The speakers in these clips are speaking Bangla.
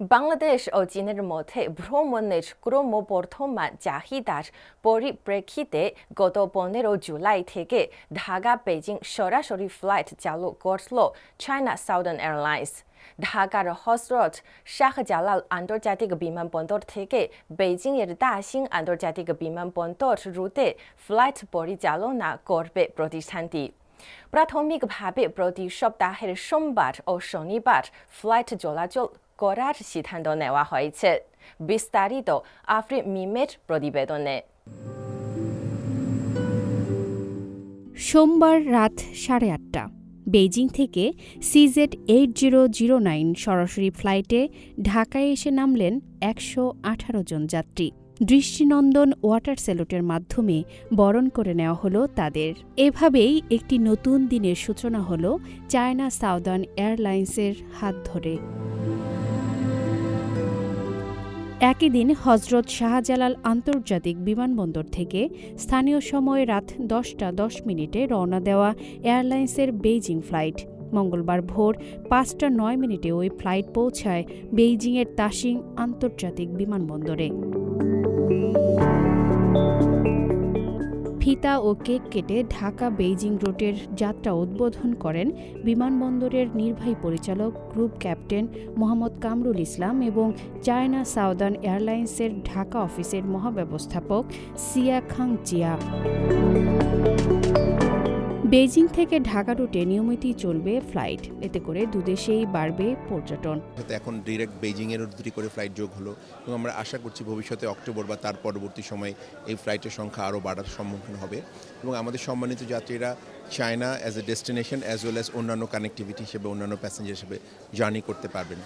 বাংলাদেশ ও চীনের মধ্যে ভ্রমণের ক্রমবর্ধমান চাহিদার পরিপ্রেক্ষিতে গত পনেরো জুলাই থেকে ঢাকা বেজিং সরাসরি ফ্লাইট চালু করল চায়না সাউদার্ন এয়ারলাইন্স ঢাকার হজরত শাহজালাল আন্তর্জাতিক বিমানবন্দর থেকে বেজিংয়ের দাসিং আন্তর্জাতিক বিমানবন্দর রুটে ফ্লাইট পরিচালনা করবে প্রতিষ্ঠানটি প্রাথমিকভাবে প্রতি সপ্তাহের সোমবার ও শনিবার ফ্লাইট চলাচল করার সিদ্ধান্ত নেওয়া হয়েছে বিস্তারিত আফরি মিমের প্রতিবেদনে সোমবার রাত সাড়ে আটটা বেইজিং থেকে CZ eight zero zero nine সরাসরি ফ্লাইটে ঢাকায় এসে নামলেন একশো আঠারো জন যাত্রী। দৃষ্টিনন্দন ওয়াটার স্যালুটের মাধ্যমে বরণ করে নেওয়া হলো তাদের। এভাবেই একটি নতুন দিনের সূচনা হলো চায়না সাউদার্ন এয়ারলাইন্সের হাত ধরে। একই দিন হজরত শাহজালাল আন্তর্জাতিক বিমানবন্দর থেকে স্থানীয় সময় রাত দশটা দশ মিনিটে রওনা দেওয়া এয়ারলাইন্সের বেইজিং ফ্লাইট। মঙ্গলবার ভোর পাঁচটা নয় মিনিটে ওই ফ্লাইট পৌঁছায় বেইজিংয়ের তাসিং আন্তর্জাতিক বিমানবন্দরে। ফিতা ও কেক কেটে ঢাকা বেইজিং রোডের যাত্রা উদ্বোধন করেন বিমানবন্দরের নির্বাহী পরিচালক, গ্রুপ ক্যাপ্টেন মোহাম্মদ কামরুল ইসলাম এবং চায়না সাউদার্ন এয়ারলাইন্সের ঢাকা অফিসের মহাব্যবস্থাপক সিয়া খাং জিয়া বেইজিং থেকে ঢাকা রুটে নিয়মিতই চলবে ফ্লাইট এতে করে দুদেশেই বাড়বে পর্যটন। এখন ডিরেক্ট এর দুটি করে ফ্লাইট যোগ হলো এবং আমরা আশা করছি ভবিষ্যতে অক্টোবর বা তার পরবর্তী সময়ে এই ফ্লাইটের সংখ্যা আরও বাড়ার সম্মুখীন হবে। এবং আমাদের সম্মানিত যাত্রীরা China as a destination as well as অন্যান্য কানেক্টিভিটি হিসেবে অন্যান্য প্যাসেঞ্জার হিসেবে জার্নি করতে পারবেন।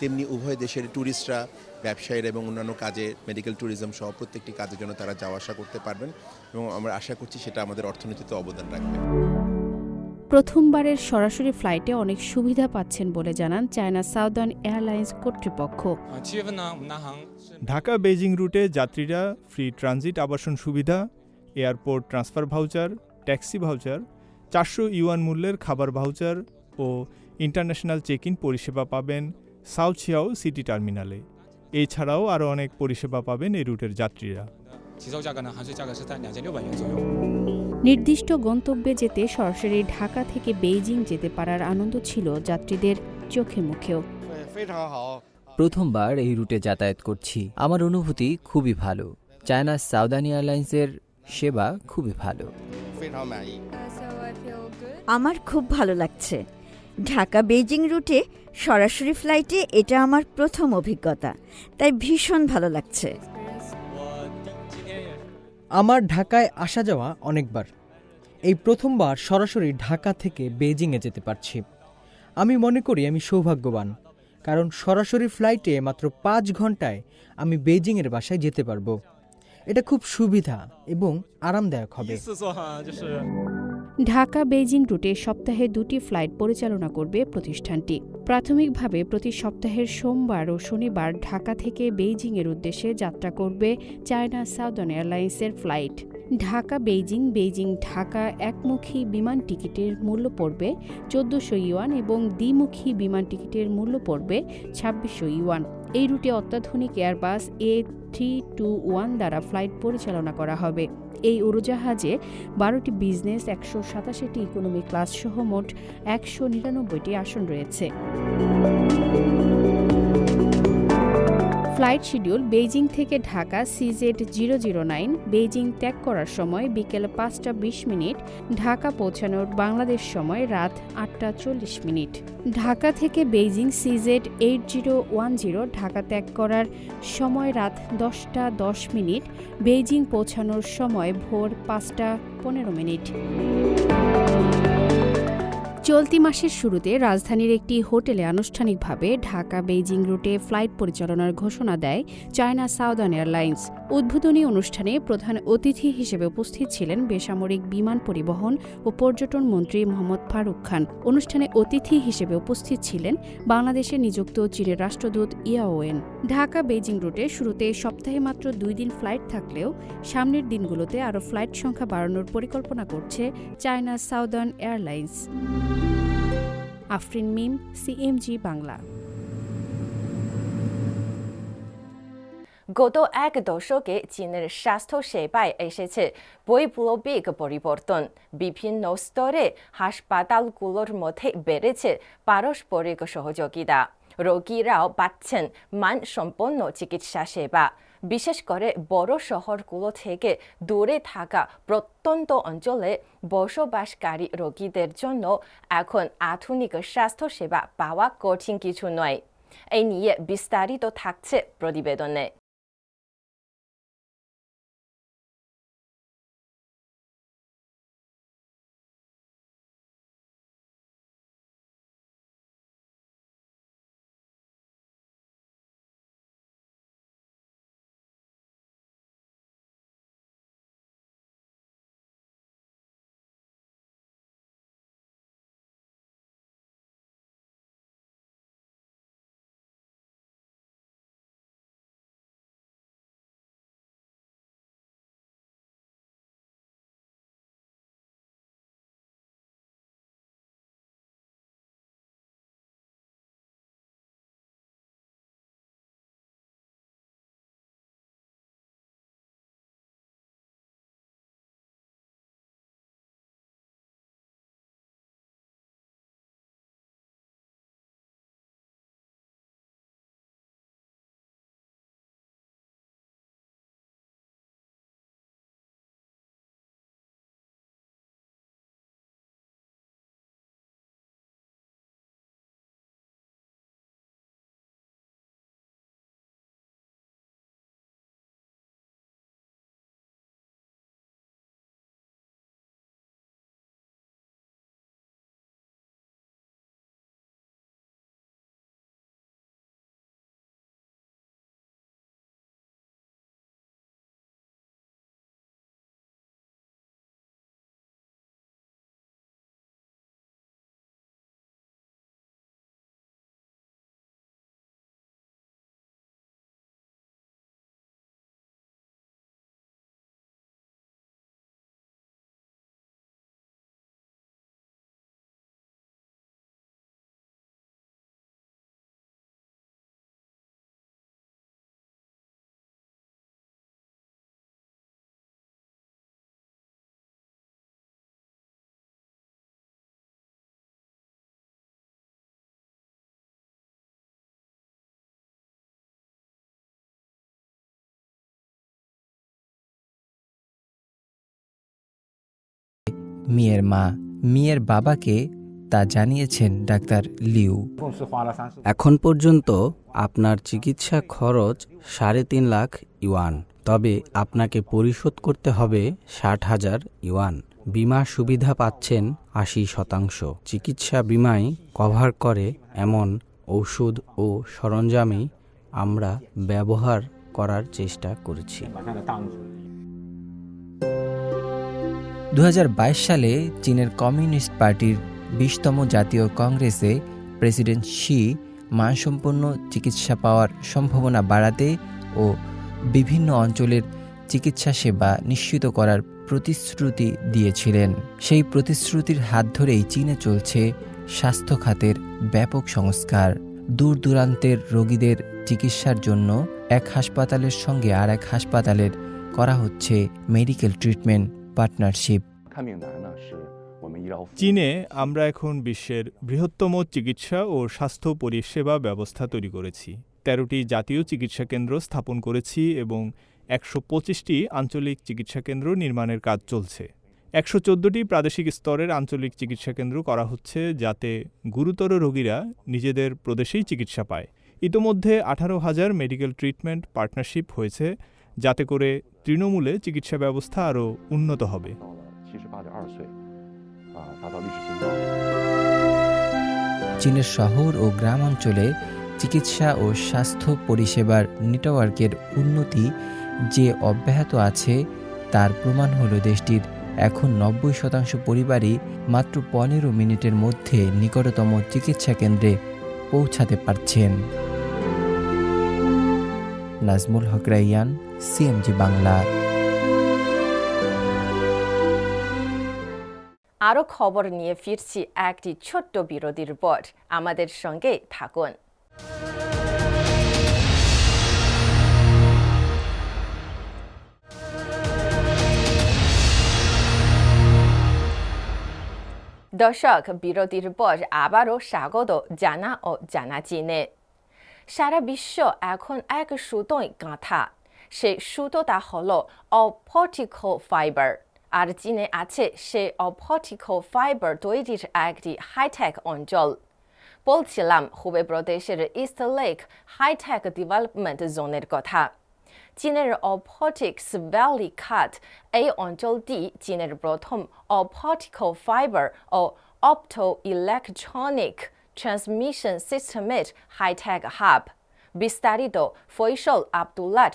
তেমনি উভয় দেশের ট্যুরিস্টরা ব্যবসায়ীরা এবং অন্যান্য কাজে মেডিকেল ট্যুরিজম সহ প্রত্যেকটি কাজের জন্য তারা যাওয়া আসা করতে পারবেন এবং আমরা আশা করছি সেটা আমাদের অর্থনীতিতে অবদান রাখবে। প্রথমবারের সরাসরি ফ্লাইটে অনেক সুবিধা পাচ্ছেন বলে জানান চায়না সাউদার্ন এয়ারলাইন্স কর্তৃপক্ষ। ঢাকা বেজিং রুটে যাত্রীরা ফ্রি ট্রানজিট আবাসন সুবিধা airport transfer voucher taxi voucher চারশো ইউয়ান মূল্যের খাবার ভাউচার ও ইন্টারন্যাশনাল চেক ইন পরিষেবা পাবেন সাউথিয়াও সিটি টার্মিনালে। এছাড়াও আরও অনেক পরিষেবা পাবেন এই রুটের যাত্রীরা। নির্দিষ্ট গন্তব্যে যেতে সরাসরি ঢাকা থেকে বেইজিং যেতে পারার আনন্দ ছিল যাত্রীদের চোখে মুখেও। প্রথমবার এই রুটে যাতায়াত করছি। আমার অনুভূতি খুবই ভালো। চায়না সাউদানি এয়ারলাইন্সের সেবা খুবই ভালো। আমার খুব ভালো লাগছে। ঢাকা বেজিং রুটে সরাসরি ফ্লাইটে এটা আমার প্রথম অভিজ্ঞতা তাই ভীষণ ভালো লাগছে। আমার ঢাকায় আসা যাওয়া অনেকবার। এই প্রথমবার সরাসরি ঢাকা থেকে বেজিংয়ে যেতে পারছি। আমি মনে করি আমি সৌভাগ্যবান কারণ সরাসরি ফ্লাইটে মাত্র পাঁচ ঘন্টায় আমি বেইজিংয়ের বাসায় যেতে পারব। এটা খুব সুবিধা এবং আরামদায়ক হবে। uh, ঢাকা বেইজিং রুটে সপ্তাহে দুটি ফ্লাইট পরিচালনা করবে প্রতিষ্ঠানটি। প্রাথমিকভাবে প্রতি সপ্তাহের সোমবার ও শনিবার ঢাকা থেকে বেইজিংয়ের উদ্দেশ্যে যাত্রা করবে চায়না সাউদার্ন এয়ারলাইন্সের flight. Dhaka, Beijing Beijing, Dhaka একমুখী বিমান টিকিটের মূল্য পড়বে চোদ্দোশো ইউয়ান এবং দ্বিমুখী বিমান টিকিটের মূল্য পড়বে ছাব্বিশশো ইউয়ান। এই রুটে অত্যাধুনিক Airbus A three two one দ্বারা ফ্লাইট পরিচালনা করা হবে। এই উড়োজাহাজে বারোটি বিজনেস, একশো সাতাশিটি ইকোনমি ক্লাস সহ মোট একশো নিরানব্বইটি আসন রয়েছে। ফ্লাইট শিডিউল বেইজিং থেকে Dhaka CZ zero zero nine Beijing ত্যাগ করার সময় বিকেল পাঁচটা বিশ মিনিট, ঢাকা পৌঁছানোর বাংলাদেশ সময় রাত আটটা চল্লিশ মিনিট। ঢাকা থেকে Beijing CZ eight zero one zero Dhaka ত্যাগ করার সময় রাত দশটা দশ মিনিট, বেইজিং পৌঁছানোর সময় ভোর পাঁচটা পনেরো মিনিট। চলতি মাসের শুরুতে রাজধানীর একটি হোটেলে আনুষ্ঠানিকভাবে ঢাকা বেইজিং রুটে ফ্লাইট পরিচালনার ঘোষণা দেয় চায়না সাউদার্ন এয়ারলাইন্স। উদ্বোধনী অনুষ্ঠানে প্রধান অতিথি হিসেবে উপস্থিত ছিলেন বেসামরিক বিমান পরিবহন ও পর্যটন মন্ত্রী মোহাম্মদ ফারুক খান। অনুষ্ঠানে অতিথি হিসেবে উপস্থিত ছিলেন বাংলাদেশে নিযুক্ত চীনের রাষ্ট্রদূত ইয়াওয়েন। ঢাকা বেইজিং রুটে শুরুতে সপ্তাহে মাত্র দুই দিন ফ্লাইট থাকলেও সামনের দিনগুলোতে আরও ফ্লাইট সংখ্যা বাড়ানোর পরিকল্পনা করছে China Southern airlines. Afrin Mim, CMG Bangla. গত এক দশকে চীনের স্বাস্থ্য সেবায় এসেছে বৈপ্লবিক পরিবর্তন। বিভিন্ন স্তরে হাসপাতালগুলোর মধ্যে বেড়েছে পারস্পরিক সহযোগিতা। রোগীরাও পাচ্ছেন মানসম্পন্ন চিকিৎসা সেবা। বিশেষ করে বড় শহরগুলো থেকে দূরে থাকা প্রত্যন্ত অঞ্চলে বসবাসকারী রোগীদের জন্য এখন আধুনিক স্বাস্থ্যসেবা পাওয়া কঠিন কিছু নয়। এই নিয়ে বিস্তারিত থাকছে প্রতিবেদনে। মিয়ের মা, মিয়ের বাবাকে তা জানিয়েছেন ডাক্তার লিউ। এখন পর্যন্ত আপনার চিকিৎসা খরচ সাড়ে তিন লাখ ইউয়ান, তবে আপনাকে পরিশোধ করতে হবে ষাট হাজার ইউয়ান। বিমা সুবিধা পাচ্ছেন আশি শতাংশ। চিকিৎসা বিমায় কভার করে এমন ঔষধ ও সরঞ্জামই আমরা ব্যবহার করার চেষ্টা করেছি। দু হাজার বাইশ সালে চীনের কমিউনিস্ট পার্টির বিশতম জাতীয় কংগ্রেসে প্রেসিডেন্ট শি মানসম্পন্ন চিকিৎসা পাওয়ার সম্ভাবনা বাড়াতে ও বিভিন্ন অঞ্চলের চিকিৎসা সেবা নিশ্চিত করার প্রতিশ্রুতি দিয়েছিলেন। সেই প্রতিশ্রুতির হাত ধরেই চীনে চলছে স্বাস্থ্য খাতের ব্যাপক সংস্কার। দূর দূরান্তের রোগীদের চিকিৎসার জন্য এক হাসপাতালের সঙ্গে আর এক হাসপাতালের করা হচ্ছে মেডিকেল ট্রিটমেন্ট পার্টনারশিপ। চীনে আমরা এখন বিশ্বের বৃহত্তম চিকিৎসা ও স্বাস্থ্য পরিষেবা ব্যবস্থা তৈরি করেছি। তেরোটি জাতীয় চিকিৎসা কেন্দ্র স্থাপন করেছি এবং একশো পঁচিশটি আঞ্চলিক চিকিৎসা কেন্দ্র নির্মাণের কাজ চলছে। একশো চোদ্দোটি প্রাদেশিক স্তরের আঞ্চলিক চিকিৎসা কেন্দ্র করা হচ্ছে যাতে গুরুতর রোগীরা নিজেদের প্রদেশেই চিকিৎসা পায়। ইতোমধ্যে আঠারো হাজার মেডিকেল ট্রিটমেন্ট পার্টনারশিপ হয়েছে, যাতে করে তৃণমূলে চিকিৎসা ব্যবস্থা আরও উন্নত হবে। 岁，啊，达到历史新高。 চীনের শহর ও গ্রাম অঞ্চলে চিকিৎসা ও স্বাস্থ্য পরিষেবার নেটওয়ার্কের উন্নতি যে অব্যাহত আছে তার প্রমাণ হলো দেশটির এখন নব্বই শতাংশ পরিবারই মাত্র পনেরো মিনিটের মধ্যে নিকটতম চিকিৎসা কেন্দ্রে পৌঁছাতে পারছেন নাজমুল হক রাইয়ান সিএমজি বাংলা আরও খবর নিয়ে ফিরছি একটি ছোট্ট বিরতির পর। আমাদের সঙ্গে থাকুন। দর্শক, বিরতির পর আবারও স্বাগত জানা ও জানা চিনে। সারা বিশ্ব এখন এক সুতোয় গাঁথা। সেই সুতোটা হল অপটিক্যাল ফাইবার। আর চীনে আছে সেই অপটিক্যাল ফাইবার তৈরির একটি হাইটেক অঞ্চল। বলছিলাম, হুবে প্রদেশের ইস্ট লেক হাইটেক ডেভেলপমেন্ট জোনের কথা। চীনের অপটিক্স ভ্যালি খাত, এই অঞ্চলটি চীনের প্রথম অপটিক্যাল ফাইবার ও অপটো ইলেকট্রনিক ট্রান্সমিশন সিস্টেমের হাইটেক হাব বিস্তারিত ফৈসল আবদুল্লাহ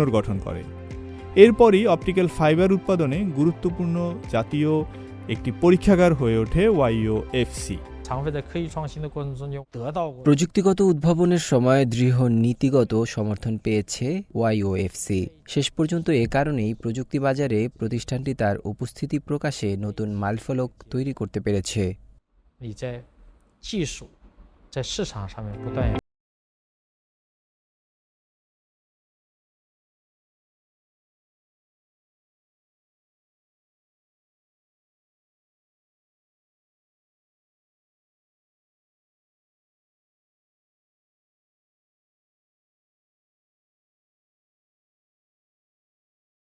পুনর্গঠন করে। এরপরই অপটিক্যাল ফাইবার উৎপাদনে গুরুত্বপূর্ণ জাতীয় একটি পরীক্ষাগার হয়ে ওঠে ওয়াইও এফসি প্রযুক্তিগত উদ্ভাবনের সময় দৃঢ় নীতিগত সমর্থন পেয়েছে ওয়াইওএফসি শেষ পর্যন্ত এ কারণেই প্রযুক্তি বাজারে প্রতিষ্ঠানটি তার উপস্থিতি প্রকাশে নতুন মালফলক তৈরি করতে পেরেছে।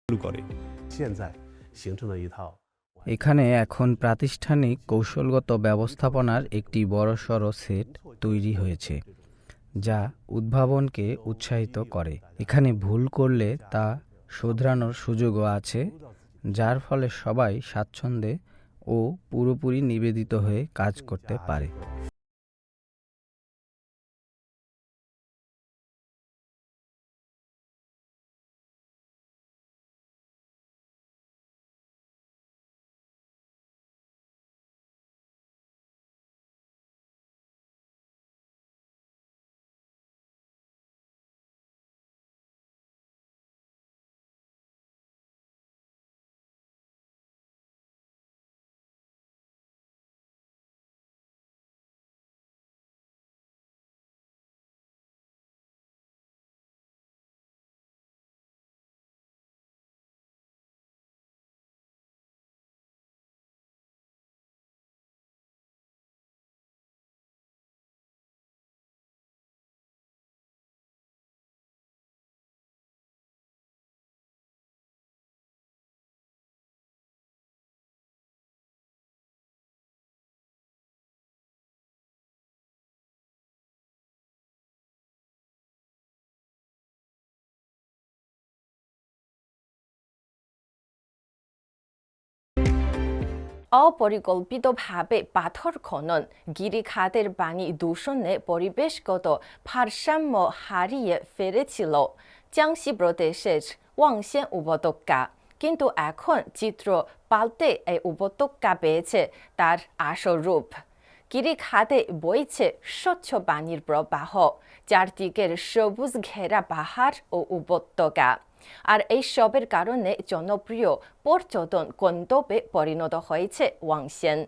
শুরু করে। এখানে এখন প্রাতিষ্ঠানিক কৌশলগত ব্যবস্থাপনার একটি বড়সড় সেট তৈরি হয়েছে যা উদ্ভাবনকে উৎসাহিত করে। এখানে ভুল করলে তা শোধরানোর সুযোগও আছে যার ফলে সবাই স্বাচ্ছন্দ্যে ও পুরোপুরি নিবেদিত হয়ে কাজ করতে পারে। অপরিকল্পিতভাবে পাথর খনন গিরিখাতের পানি দূষণে পরিবেশগত ভারসাম্য হারিয়ে ফেলেছিল। জিয়াংসি প্রদেশের ওয়াংশেন উপত্যকা। কিন্তু এখন চিত্র পাল্টে এই উপত্যকা পেয়েছে তার আসল রূপ। গিরিখাতে বইছে স্বচ্ছ পানির প্রবাহ, চারদিকের সবুজ ঘেরা পাহাড় ও উপত্যকা। আর এই সবের কারণে জনপ্রিয় পর্যটন গন্তব্যে পরিণত হয়েছে ওয়াংশেন।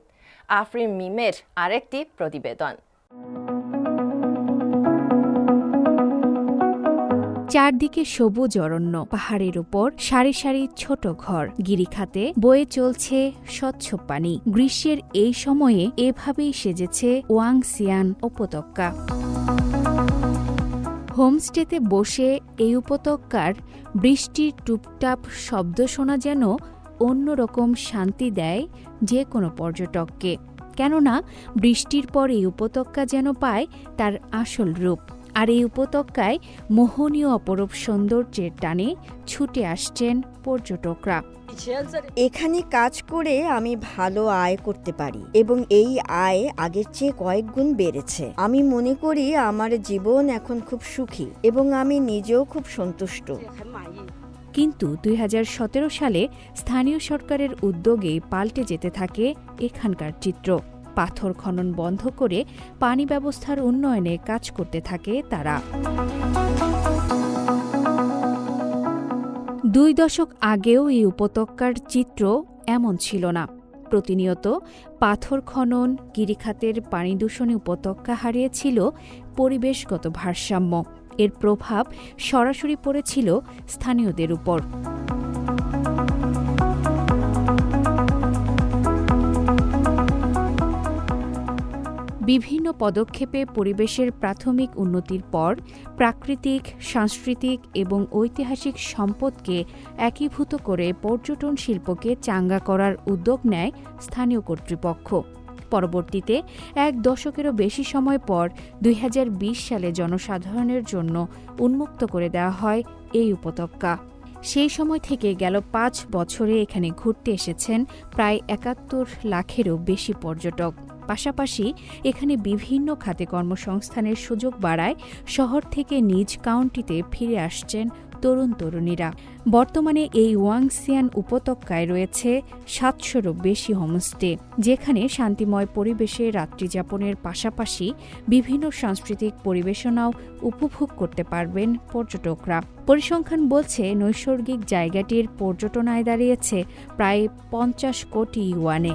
আফরিন মিমের আরেকটি প্রতিবেদন। চারদিকে সবুজ অরণ্য, পাহাড়ের উপর সারি সারি ছোট ঘর, গিরিখাতে বয়ে চলছে স্বচ্ছ পানি। গ্রীষ্মের এই সময়ে এভাবেই সেজেছে ওয়াংসিয়ান উপত্যকা। হোমস্টেতে বসে এই উপত্যকার বৃষ্টির টুপটাপ শব্দ শোনা যেন অন্যরকম শান্তি দেয় যে কোনো পর্যটককে। কেননা, বৃষ্টির পর এই উপত্যকা যেন পায় তার আসল রূপ, আর এই উপত্যকায় মোহনীয় অপরূপ সৌন্দর্যের টানে ছুটে আসছেন পর্যটকরা। এখানে কাজ করে আমি ভালো আয় করতে পারি এবং এই আয় আগের চেয়ে কয়েক গুণ বেড়েছে। আমি মনে করি আমার জীবন এখন খুব সুখী এবং আমি নিজেও খুব সন্তুষ্ট। কিন্তু দুই হাজার সতেরো সালে স্থানীয় সরকারের উদ্যোগে পাল্টে যেতে থাকে এখানকার চিত্র। পাথর খনন বন্ধ করে পানি ব্যবস্থার উন্নয়নে কাজ করতে থাকে তারা। দুই দশক আগেও এই উপত্যকার চিত্র এমন ছিল না। প্রতিনিয়ত পাথর খনন, গিরিখাতের পানি দূষণে উপত্যকা হারিয়েছিল পরিবেশগত ভারসাম্য। এর প্রভাব সরাসরি পড়েছিল স্থানীয়দের উপর। বিভিন্ন পদক্ষেপে পরিবেশের প্রাথমিক উন্নতির পর প্রাকৃতিক, সাংস্কৃতিক এবং ঐতিহাসিক সম্পদকে একীভূত করে পর্যটন শিল্পকে চাঙ্গা করার উদ্যোগ নেয় স্থানীয় কর্তৃপক্ষ। পরবর্তীতে এক দশকেরও বেশি সময় পর দুই হাজার বিশ সালে জনসাধারণের জন্য উন্মুক্ত করে দেওয়া হয় এই উপত্যকা। সেই সময় থেকে গেল পাঁচ বছরে এখানে ঘুরতে এসেছেন প্রায় একাত্তর লাখেরও বেশি পর্যটক। পাশাপাশি এখানে বিভিন্ন খাতে কর্মসংস্থানের সুযোগ বাড়ায় শহর থেকে নিজ কাউন্টিতে ফিরে আসছেন তরুণ তরুণীরা। বর্তমানে এই ওয়াংসিয়ান উপত্যকায় রয়েছে সাতশোরও বেশি হোমস্টে, যেখানে শান্তিময় পরিবেশে রাত্রিযাপনের পাশাপাশি বিভিন্ন সাংস্কৃতিক পরিবেশনাও উপভোগ করতে পারবেন পর্যটকরা। পরিসংখ্যান বলছে, নৈসর্গিক জায়গাটির পর্যটনায় দাঁড়িয়েছে প্রায় পঞ্চাশ কোটি ইউয়ানে।